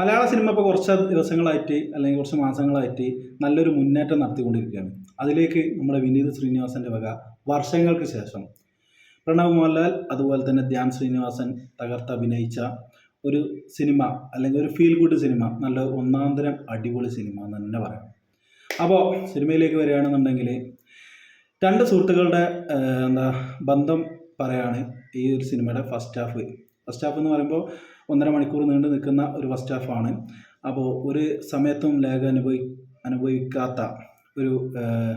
മലയാള cinema ഇപ്പോൾ കുറച്ച് ദിവസങ്ങളായിട്ട് അല്ലെങ്കിൽ കുറച്ച് മാസങ്ങളായിട്ട് നല്ലൊരു മുന്നേറ്റം നടത്തിക്കൊണ്ടിരിക്കുകയാണ്. അതിലേക്ക് നമ്മുടെ വിനീത് ശ്രീനിവാസന്റെ വക വർഷങ്ങൾക്ക് ശേഷം പ്രണവ് മോഹൻലാൽ അതുപോലെ തന്നെ ധ്യാൻ ശ്രീനിവാസൻ തകർത്ത് അഭിനയിച്ച ഒരു സിനിമ അല്ലെങ്കിൽ ഒരു ഫീൽ ഗുഡ് സിനിമ നല്ല ഒന്നാന്തരം അടിപൊളി സിനിമ എന്ന് തന്നെ പറയാം. അപ്പോൾ സിനിമയിലേക്ക് വരികയാണെന്നുണ്ടെങ്കിൽ രണ്ട് സുഹൃത്തുക്കളുടെ എന്താ ബന്ധം പറയാണ് ഈ ഒരു സിനിമയുടെ ഫസ്റ്റ് ഹാഫ് ഫസ്റ്റ് ഹാഫ് എന്ന് പറയുമ്പോൾ ഒന്നര മണിക്കൂർ നീണ്ടു നിൽക്കുന്ന ഒരു ഫസ്റ്റ് ഹാഫാണ് അപ്പോൾ ഒരു സമയത്തും ലാഗ് അനുഭവി അനുഭവിക്കാത്ത ഒരു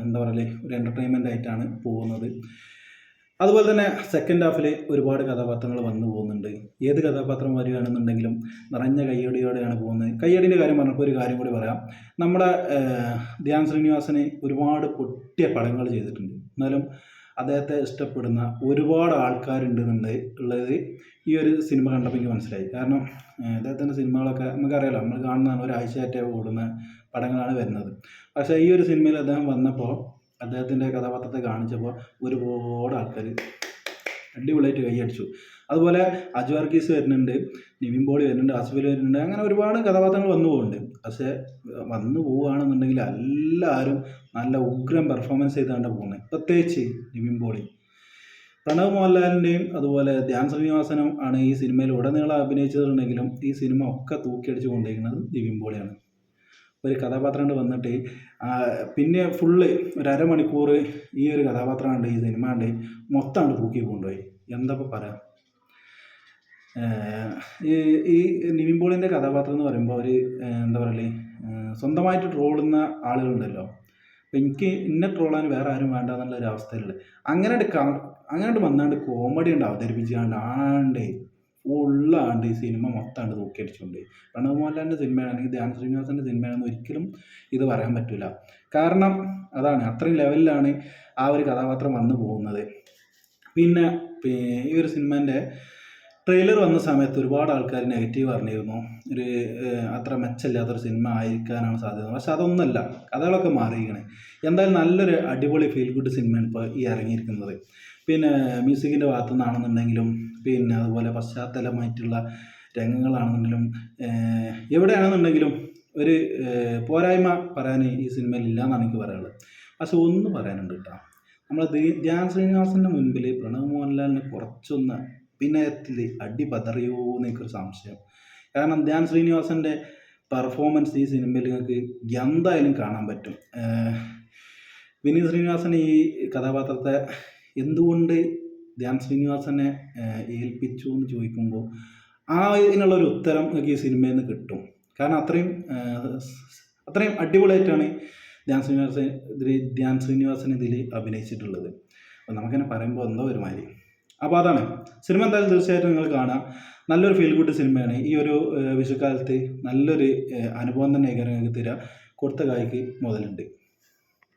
എന്താ പറയല്ലേ ഒരു എന്റർടൈൻമെന്റ് ആയിട്ടാണ് പോകുന്നത്. അതുപോലെ തന്നെ സെക്കൻഡ് ഹാഫിൽ ഒരുപാട് കഥാപാത്രങ്ങൾ വന്നു പോകുന്നുണ്ട്. ഏത് കഥാപാത്രം വരികയാണെന്നുണ്ടെങ്കിലും നിറഞ്ഞ കയ്യടിയോടെയാണ് പോകുന്നത്. കയ്യടിന്റെ കാര്യം പറഞ്ഞപ്പോൾ ഒരു കാര്യം കൂടി പറയാം. നമ്മുടെ ധ്യാൻ ശ്രീനിവാസന് ഒരുപാട് പൊട്ടിയ പടങ്ങൾ ചെയ്തിട്ടുണ്ട്. എന്നാലും അദ്ദേഹത്തെ ഇഷ്ടപ്പെടുന്ന ഒരുപാട് ആൾക്കാരുണ്ടെന്നുണ്ട് ഉള്ളത് ഈ ഒരു സിനിമ കണ്ടപ്പോൾ എനിക്ക് മനസ്സിലായി. കാരണം അദ്ദേഹത്തിന്റെ സിനിമകളൊക്കെ നമുക്കറിയാലോ നമ്മൾ കാണുന്നതാണ് ഒരാഴ്ചയായിട്ട് ഓടുന്ന പടങ്ങളാണ് വരുന്നത്. പക്ഷേ ഈ ഒരു സിനിമയിൽ അദ്ദേഹം വന്നപ്പോൾ അദ്ദേഹത്തിന്റെ കഥാപാത്രത്തെ കാണിച്ചപ്പോൾ ഒരുപാട് ആൾക്കാർ അടിപൊളിയായിട്ട് കൈയടിച്ചു. അതുപോലെ അജു വർഗീസ് വരുന്നുണ്ട് നിവിൻ പോളി വരുന്നുണ്ട് അസുബിൽ വരുന്നുണ്ട് അങ്ങനെ ഒരുപാട് കഥാപാത്രങ്ങൾ വന്നു പോകുന്നുണ്ട് പക്ഷേ വന്നു പോവുകയാണെന്നുണ്ടെങ്കിൽ എല്ലാവരും നല്ല ഉഗ്രം പെർഫോമൻസ് ചെയ്താണ് പോകുന്നത്. പ്രത്യേകിച്ച് നിവിൻ പോളി. പ്രണവ് മോഹൻലാലിന്റെയും അതുപോലെ ധ്യാൻ ശ്രീനിവാസനും ആണ് ഈ സിനിമയിൽ ഉടനീളം അഭിനയിച്ചിട്ടുണ്ടെങ്കിലും ഈ സിനിമ ഒക്കെ തൂക്കിയടിച്ചു കൊണ്ടിരിക്കുന്നത് നിവിൻ പോളിയാണ്. ഒരു കഥാപാത്രം കൊണ്ട് വന്നിട്ട് പിന്നെ ഫുള്ള് ഒരു അരമണിക്കൂർ ഈ ഒരു കഥാപാത്രം ഉണ്ട് ഈ സിനിമ ഉണ്ട് മൊത്തമാണ് തൂക്കി കൊണ്ടുപോയി. എന്താ പറയാം? ഈ ഈ നിവിൻ പോളിന്റെ കഥാപാത്രം എന്ന് പറയുമ്പോൾ ഒരു എന്താ പറയല്ലേ സ്വന്തമായിട്ട് ട്രോളുന്ന ആളുകളുണ്ടല്ലോ. അപ്പം എനിക്ക് ഇന്ന ട്രോളാൻ വേറെ ആരും വേണ്ട എന്നുള്ള ഒരു അവസ്ഥയിലുള്ളത് അങ്ങനെ അങ്ങനെ വന്നാണ്ട് കോമഡി ഉണ്ട് അവതരിപ്പിച്ചാണ്ട് ആണ്ട് ഉള്ളാണ്ട് ഈ സിനിമ മൊത്തമാണ്ട് തൂക്കിയടിച്ചുകൊണ്ട് പ്രണവ് മോഹൻലാലിന്റെ സിനിമയാണെങ്കിൽ ധ്യാൻ ശ്രീനിവാസന്റെ സിനിമയാണെന്ന് ഒരിക്കലും ഇത് പറയാൻ പറ്റില്ല കാരണം അതാണ് അത്രയും ലെവലിലാണ് ആ ഒരു കഥാപാത്രം വന്നു പോകുന്നത്. പിന്നെ ഈ ഒരു സിനിമേന്റെ ട്രെയിലർ വന്ന സമയത്ത് ഒരുപാട് ആൾക്കാർ നെഗറ്റീവ് പറഞ്ഞിരുന്നു ഒരു അത്ര മെച്ചമില്ലാത്തൊരു സിനിമ ആയിരിക്കാനാണ് സാധ്യത. പക്ഷെ അതൊന്നുമല്ല കഥകളൊക്കെ മാറിയിരിക്കണേ. എന്തായാലും നല്ലൊരു അടിപൊളി ഫീൽ ഗുഡ് സിനിമയാണ് ഇപ്പോൾ ഈ ഇറങ്ങിയിരിക്കുന്നത്. പിന്നെ മ്യൂസിക്കിന്റെ ഭാഗത്തു നിന്നാണെന്നുണ്ടെങ്കിലും പിന്നെ അതുപോലെ പശ്ചാത്തലമായിട്ടുള്ള രംഗങ്ങളാണെന്നുണ്ടെങ്കിലും എവിടെയാണെന്നുണ്ടെങ്കിലും ഒരു പോരായ്മ പറയാൻ ഈ സിനിമയിൽ ഇല്ല എന്നാണ് എനിക്ക് പറയാനുള്ളത്. പക്ഷെ ഒന്ന് പറയാനുണ്ട് കേട്ടോ. നമ്മൾ ധ്യാൻ ശ്രീനിവാസന്റെ മുൻപിൽ പ്രണവ് മോഹൻലാലിനെ കുറച്ചൊന്ന് അഭിനയത്തിൽ അടി പതറിയോ എന്നൊരു സംശയം. കാരണം ധ്യാൻ ശ്രീനിവാസന്റെ പെർഫോമൻസ് ഈ സിനിമയിൽ നിങ്ങൾക്ക് എന്തായാലും കാണാൻ പറ്റും. വിനീത് ശ്രീനിവാസൻ ഈ കഥാപാത്രത്തെ എന്തുകൊണ്ട് ധ്യാൻ ശ്രീനിവാസനെ ഏൽപ്പിച്ചു എന്ന് ചോദിക്കുമ്പോൾ ആ ഇതിനുള്ളൊരു ഉത്തരം നിങ്ങൾക്ക് ഈ സിനിമയിൽ നിന്ന് കിട്ടും. കാരണം അത്രയും അത്രയും അടിപൊളിയായിട്ടാണ് ധ്യാൻ ശ്രീനിവാസൻ ഇതിൽ ധ്യാൻ ശ്രീനിവാസൻ ഇതിൽ അഭിനയിച്ചിട്ടുള്ളത്. അപ്പോൾ നമുക്കിങ്ങനെ പറയുമ്പോൾ എന്തോ ഒരുമാതിരി അപ്പോൾ അതാണ്. സിനിമ എന്തായാലും തീർച്ചയായിട്ടും നിങ്ങൾ കാണാം. നല്ലൊരു ഫീൽ ഗുഡ് സിനിമയാണ്. ഈ ഒരു വിഷുക്കാലത്ത് നല്ലൊരു അനുഭവം തന്നെ നിങ്ങൾക്ക് തരിക കൊടുത്ത കായ്ക്ക് മുതലുണ്ട്.